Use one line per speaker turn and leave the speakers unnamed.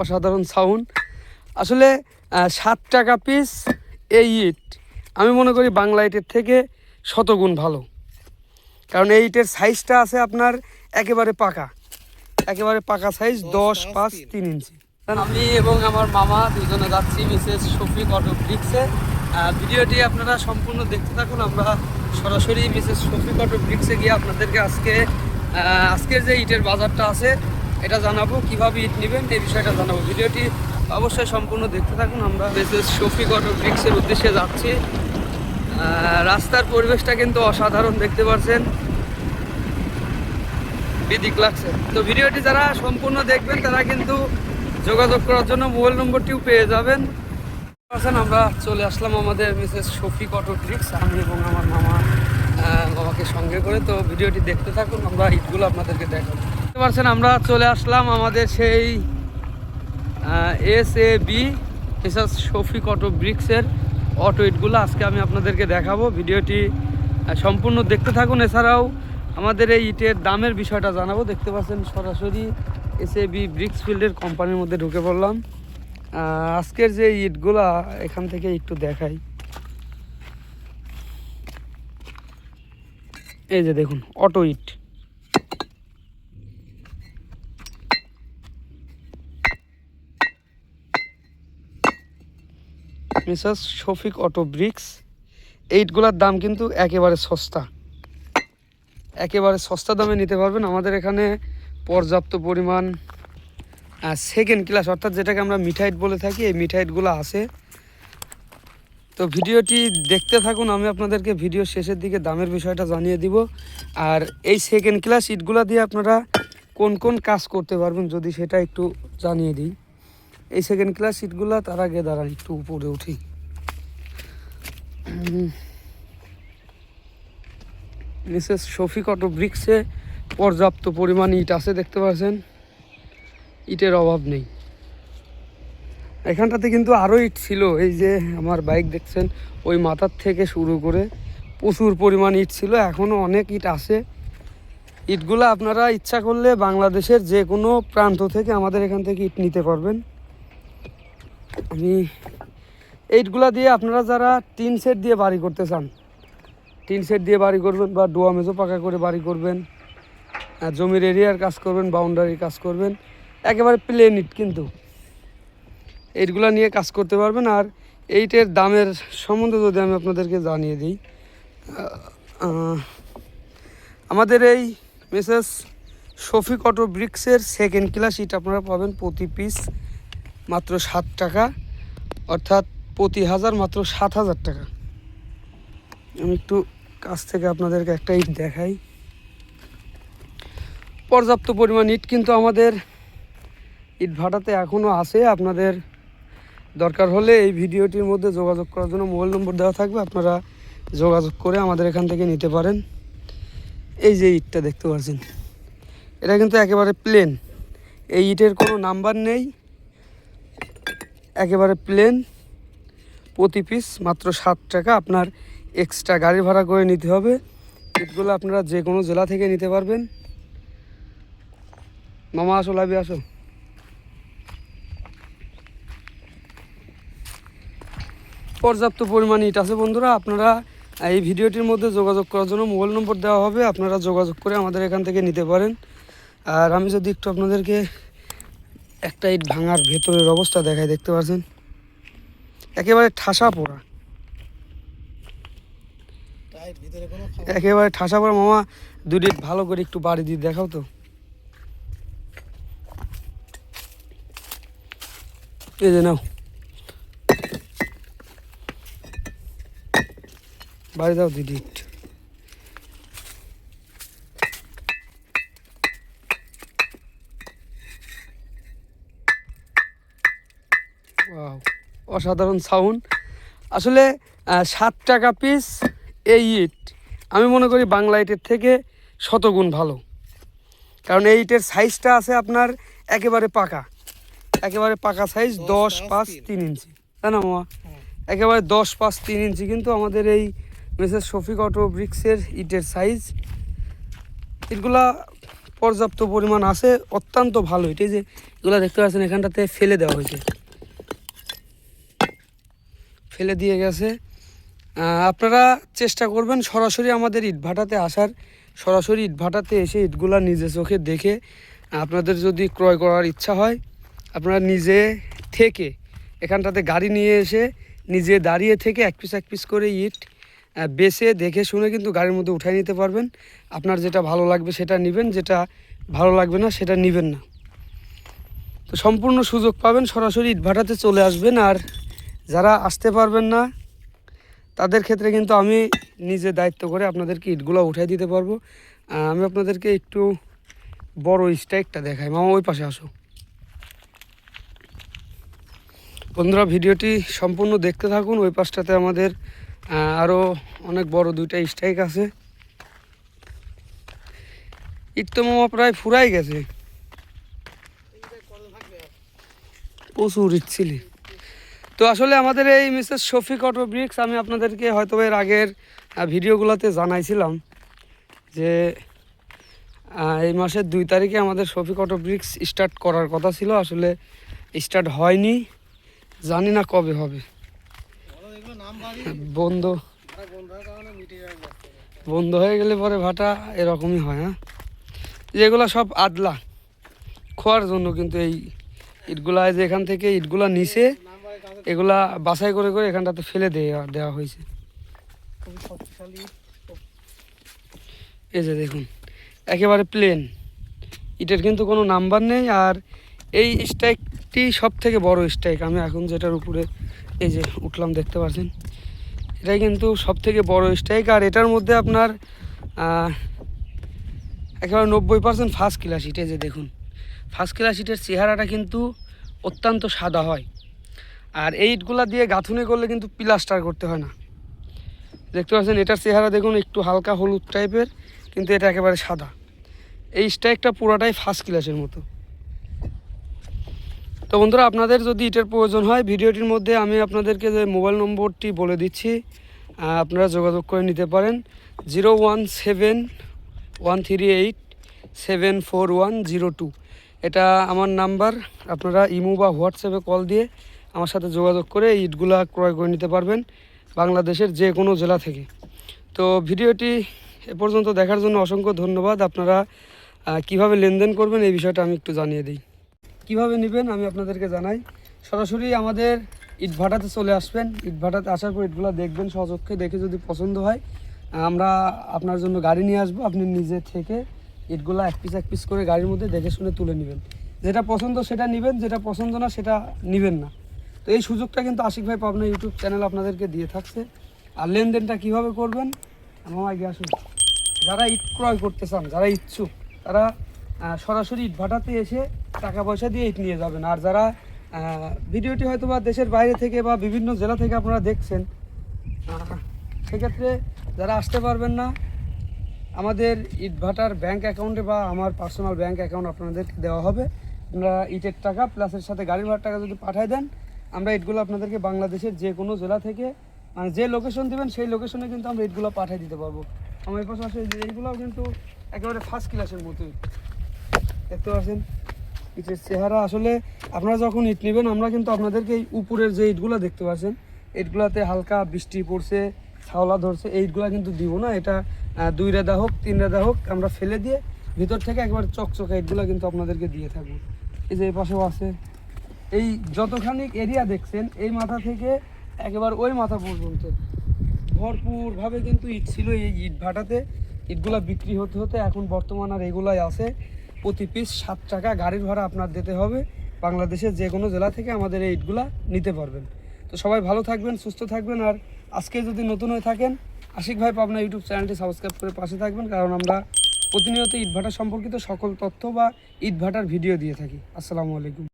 অসাধারণ সাউন্ড। আসলে সাত টাকা পিস এই ইট আমি মনে করি বাংলা ইটের থেকে শতগুণ ভালো। কারণ এই ইটের সাইজটা আছে আপনার একেবারে পাকা। একেবারে পাকা সাইজ দশ পাঁচ তিন ইঞ্চি। আমি এবং আমার মামা দুজনে যাচ্ছি মিসেস শফিক অটো ব্রিক্সে ভিডিওটি আপনারা সম্পূর্ণ দেখতে থাকুন। আমরা সরাসরি মিসেস শফিক অটো ব্রিক্সে গিয়ে আপনাদেরকে আজকে আজকের যে ইটের বাজারটা আছে এটা জানাব, কীভাবে ইট নেবেন, এই বিষয়টা জানাব। ভিডিওটি অবশ্যই সম্পূর্ণ দেখতে থাকুন, আমরা মিসেস শফিক অটো ব্রিক্সের উদ্দেশ্যে যাচ্ছি। রাস্তার পরিবেশটা কিন্তু অসাধারণ, দেখতে পাচ্ছেন। বিদিক লাগছে। তো ভিডিওটি যারা সম্পূর্ণ দেখবেন, তারা কিন্তু যোগাযোগ করার জন্য মোবাইল নম্বরটিও পেয়ে যাবেন। আমরা চলে আসলাম আমাদের মিসেস শফিক অটো ট্রিক্স আমি এবং আমার মামা মামাকে সঙ্গে করে। তো ভিডিওটি দেখতে থাকুন, আমরা ইটগুলো আপনাদেরকে দেখাবো। দেখতে পাচ্ছেন, আমরা চলে আসলাম আমাদের সেই S A B Mrs Shafiq auto ব্রিক্সের auto ইটগুলো। আজকে আমি আপনাদেরকে দেখাবো। ভিডিওটি সম্পূর্ণ দেখতে থাকুন। এছাড়াও আমাদের এই ইটের দামের বিষয়টা জানাব। দেখতে পাচ্ছেন, সরাসরি এস এ বি ব্রিক্স ফিল্ডের কোম্পানির মধ্যে ঢুকে পড়লাম। আজকের যে ইটগুলা, এখান থেকে একটু দেখাই। এই যে দেখুন, অটো ইট। Mrs Shafiq auto bricks. এইটগুলোর দাম কিন্তু একেবারে সস্তা। একেবারে সস্তা দামে নিতে পারবেন। আমাদের এখানে পর্যাপ্ত পরিমাণ সেকেন্ড ক্লাস অর্থাৎ যেটাকে আমরা মিঠাইট বলে থাকি, এই মিঠাইটগুলো আছে। তো ভিডিওটি দেখতে থাকুন, আমি আপনাদেরকে ভিডিও শেষের দিকে দামের বিষয়টা জানিয়ে দিব। আর এই সেকেন্ড ক্লাস ইটগুলো দিয়ে আপনারা কোন কোন কাজ করতে পারবেন, যদি সেটা একটু জানিয়ে দিই। এই সেকেন্ড ক্লাস সিটগুলো তার আগে দাঁড়ান, একটু উপরে উঠি। মিসেস শফিক অটো ব্রিক্সে পর্যাপ্ত পরিমাণ ইট আছে, দেখতে পাচ্ছেন? ইটের অভাব নেই। এখানটাতে কিন্তু আরও ইট ছিল, এই যে আমার বাইক দেখছেন, ওই মাথার থেকে শুরু করে প্রচুর পরিমাণ ইট ছিল এখনও অনেক ইট আছে। ইটগুলো আপনারা ইচ্ছা করলে বাংলাদেশের যে কোনো প্রান্ত থেকে আমাদের এখান থেকে ইট নিতে পারবেন। আমি এইটগুলা দিয়ে আপনারা যারা টিন সেট দিয়ে বাড়ি করতে চান, টিন সেট দিয়ে বাড়ি করবেন বা ডোয়া মেজো পাকা করে বাড়ি করবেন জমির এরিয়ার কাজ করবেন বাউন্ডারির কাজ করবেন, একেবারে প্লেন ইট কিন্তু। এইটগুলা নিয়ে কাজ করতে পারবেন, আর এইটের দামের সম্বন্ধে যদি আমি আপনাদেরকে জানিয়ে দিই আমাদের এই মিসেস শফিক অটো ব্রিক্সের সেকেন্ড ক্লাস ইট আপনারা পাবেন প্রতি পিস মাত্র সাত টাকা, অর্থাৎ প্রতি হাজার মাত্র সাত হাজার টাকা। আমি একটু কাছ থেকে আপনাদেরকে একটা ইট দেখাই। পর্যাপ্ত পরিমাণ ইট কিন্তু আমাদের ইট ভাটাতে এখনও আছে। আপনাদের দরকার হলে এই ভিডিওটির মধ্যে যোগাযোগ করার জন্য মোবাইল নম্বর দেওয়া থাকবে। আপনারা যোগাযোগ করে আমাদের এখান থেকে নিতে পারেন। এই যে ইটটা দেখতে পাচ্ছেন, এটা কিন্তু একেবারে প্লেন এই ইটের কোনো নাম্বার নেই। একেবারে প্লেন প্রতি পিস মাত্র সাত টাকা। আপনার এক্সট্রা গাড়ি ভাড়া করে নিতে হবে। ইটগুলো আপনারা যে কোনো জেলা থেকে নিতে পারবেন। মামা, আসো লাভি আসো। পর্যাপ্ত পরিমাণ ইট আছে বন্ধুরা। আপনারা এই ভিডিওটির মধ্যে যোগাযোগ করার জন্য মোবাইল নম্বর দেওয়া হবে। আপনারা যোগাযোগ করে আমাদের এখান থেকে নিতে পারেন। আর আমি যদি একটু আপনাদেরকে একটা ইট ভাঙার ভেতরের অবস্থা দেখায়, দেখতে পাচ্ছেন একেবারে ঠাসা পোড়া। একেবারে ঠাসা পোড়া। মামা দুটি ভালো করে একটু বাড়ি দিয়ে দেখাও তো। এই যে নাও। বাড়ি দাও দুটি ইট Wow, অসাধারণ সাউন্ড। আসলে সাত টাকা পিস এই ইট আমি মনে করি বাংলা ইটের থেকে শতগুণ ভালো। কারণ এই ইটের সাইজটা আছে আপনার একেবারে পাকা। একেবারে পাকা সাইজ
দশ পাঁচ। তিন
ইঞ্চি। তাই না মামা? একেবারে দশ পাঁচ তিন ইঞ্চি কিন্তু আমাদের এই মিসেস শফিক অটো ব্রিক্সের ইটের সাইজ ইটগুলা পর্যাপ্ত পরিমাণ আছে অত্যন্ত ভালো। এটাই যে এগুলো দেখতে পাচ্ছেন এখানটাতে ফেলে দেওয়া হয়েছে। ফেলে দিয়ে গেছে। আপনারা চেষ্টা করবেন সরাসরি আমাদের ইটভাটাতে আসার। সরাসরি ইটভাটাতে এসে ইটগুলা নিজে চোখে দেখে আপনাদের যদি ক্রয় করার ইচ্ছা হয়, আপনারা নিজে থেকে এখানটাতে গাড়ি নিয়ে এসে নিজে দাঁড়িয়ে থেকে এক পিস এক পিস করে ইট বেছে দেখে শুনে কিন্তু গাড়ির মধ্যে উঠাই নিতে পারবেন। আপনার যেটা ভালো লাগবে সেটা নেবেন, যেটা ভালো লাগবে না সেটা নেবেন না। তো সম্পূর্ণ সুযোগ পাবেন, সরাসরি ইটভাটাতে চলে আসবেন আর যারা আসতে পারবেন না, তাদের ক্ষেত্রে কিন্তু আমি নিজে দায়িত্ব করে আপনাদেরকে ইটগুলো উঠাই দিতে পারব। আমি আপনাদেরকে একটু বড় স্ট্রাইকটা দেখাই। মামা, ওই পাশে আসো। বন্ধুরা, ভিডিওটি সম্পূর্ণ দেখতে থাকুন। ওই পাশটাতে আমাদের আরও অনেক বড় দুইটা স্ট্রাইক আছে। ইট তো মামা প্রায় ফুরাই গেছে। প্রচুর ইট ছিলি। তো আসলে আমাদের এই মিসেস শফিক অটো ব্রিক্স, আমি আপনাদেরকে হয়তো এর আগের ভিডিওগুলোতে জানাইছিলাম যে এই মাসের দুই তারিখে আমাদের শফিক অটো ব্রিক্স স্টার্ট করার কথা ছিল আসলে স্টার্ট হয়নি, জানি না কবে হবে বন্ধ। বন্ধ হয়ে গেলে পরে ভাটা এরকমই হয় হ্যাঁ যেগুলো সব আদলা, খোয়ার জন্য কিন্তু এই ইটগুলা যে এখান থেকে ইটগুলা নিচে এগুলা বাছাই করে করে এখানটাতে ফেলে দেওয়া দেওয়া হয়েছে। এই যে দেখুন একেবারে প্লেন ইটের কিন্তু কোনো নাম্বার নেই আর এই স্ট্রাইকটি সব থেকে বড় স্ট্রাইক আমি এখন যেটার উপরে এই যে উঠলাম দেখতে পাচ্ছেন? এটাই কিন্তু সব থেকে বড় স্ট্রাইক আর এটার মধ্যে আপনার একেবারে নব্বই পার্সেন্ট ফার্স্ট ক্লাস ইট এই যে দেখুন ফার্স্ট ক্লাস ইটের চেহারাটা কিন্তু অত্যন্ত সাদা হয়। আর এই ইটগুলা দিয়ে গাঁথুনি করলে কিন্তু প্লাস্টার করতে হয় না। দেখতে পাচ্ছেন, এটার চেহারা দেখুন, একটু হালকা হলুদ টাইপের, কিন্তু এটা একেবারে সাদা। এই স্ট্রাইকটা পুরাটাই ফার্স্ট ক্লাসের মতো। তো বন্ধুরা, আপনাদের যদি ইটের প্রয়োজন হয়, ভিডিওটির মধ্যে আমি আপনাদেরকে যে মোবাইল নম্বরটি বলে দিচ্ছি আপনারা যোগাযোগ করে নিতে পারেন। Zero one seven one three eight seven four one zero two. এটা আমার নাম্বার, আপনারা ইমো বা হোয়াটসঅ্যাপে কল দিয়ে আমার সাথে যোগাযোগ করে ইটগুলা ক্রয় করে নিতে পারবেন বাংলাদেশের যে কোনো জেলা থেকে। তো ভিডিওটি এ পর্যন্ত দেখার জন্য অসংখ্য ধন্যবাদ। আপনারা কীভাবে লেনদেন করবেন এই বিষয়টা আমি একটু জানিয়ে দিই। কীভাবে নেবেন আমি আপনাদেরকে জানাই। সরাসরি আমাদের ইটভাটাতে চলে আসবেন। ইটভাটাতে আসার পর ইটগুলো দেখবেন সচক্ষে, দেখে যদি পছন্দ হয়, আমরা আপনার জন্য গাড়ি নিয়ে আসব। আপনি নিজে থেকে ইটগুলো এক পিস এক পিস করে গাড়ির মধ্যে দেখে শুনে তুলে নেবেন। যেটা পছন্দ সেটা নেবেন, যেটা পছন্দ না সেটা নেবেন না। তো এই সুযোগটা কিন্তু আশিক ভাই পাবনা ইউটিউব চ্যানেল আপনাদেরকে দিয়ে থাকছে। আর লেনদেনটা কীভাবে করবেন? আমার আগে আসুন। যারা ইট ক্রয় করতে চান, যারা ইচ্ছুক, তারা সরাসরি ইট ভাটাতে এসে টাকা পয়সা দিয়ে ইট নিয়ে যাবেন। আর যারা ভিডিওটি হয়তো বা দেশের বাইরে থেকে বা বিভিন্ন জেলা থেকে আপনারা দেখছেন সেক্ষেত্রে যারা আসতে পারবেন না, আমাদের ইট ভাটার ব্যাংক অ্যাকাউন্টে বা আমার পার্সোনাল ব্যাংক অ্যাকাউন্ট আপনাদেরকে দেওয়া হবে। আপনারা ইটের টাকা প্লাসের সাথে গাড়ি ভাড়ার টাকা যদি পাঠায় দেন আমরা ইটগুলো আপনাদেরকে বাংলাদেশের যে কোনো জেলা থেকে মানে যে লোকেশন দেবেন সেই লোকেশনে কিন্তু আমরা ইটগুলো পাঠিয়ে দিতে পারব। আমার এই পাশে এইগুলোও কিন্তু একেবারে ফার্স্ট ক্লাসের মতোই। দেখতে পাচ্ছেন? ইটের চেহারা। আসলে আপনারা যখন ইট নেবেন, আমরা কিন্তু আপনাদেরকে এই উপরের যে ইটগুলো দেখতে পাচ্ছেন ইটগুলাতে হালকা বৃষ্টি পড়ছে ছাওলা ধরছে ইটগুলা কিন্তু দিব না। এটা দুই রেদা হোক, তিন রেদা হোক, আমরা ফেলে দিয়ে ভিতর থেকে একবার চকচকা ইটগুলো কিন্তু আপনাদেরকে দিয়ে থাকব। এই যে এই পাশেও আছে। এই যতখানি এরিয়া দেখছেন, এই মাথা থেকে একেবারে ওই মাথা পর্যন্ত। ভরপুরভাবে কিন্তু ইট ছিল এই ইট ভাটাতে। ইটগুলা বিক্রি হতে হতে এখন বর্তমান আর এগুলাই আছে। প্রতি পিস সাত টাকা গাড়ির ভাড়া আপনার দিতে হবে। বাংলাদেশের যে কোনো জেলা থেকে আমাদের এই ইটগুলা নিতে পারবেন। তো সবাই ভালো থাকবেন, সুস্থ থাকবেন। আর আজকে যদি নতুন হয়ে থাকেন, আশিক ভাই পাবনা ইউটিউব চ্যানেলটি সাবস্ক্রাইব করে পাশে থাকবেন। কারণ আমরা প্রতিনিয়ত ইট ইটভাটা সম্পর্কিত সকল তথ্য বা ইটভাটার ভিডিও দিয়ে থাকি। আসসালামু আলাইকুম।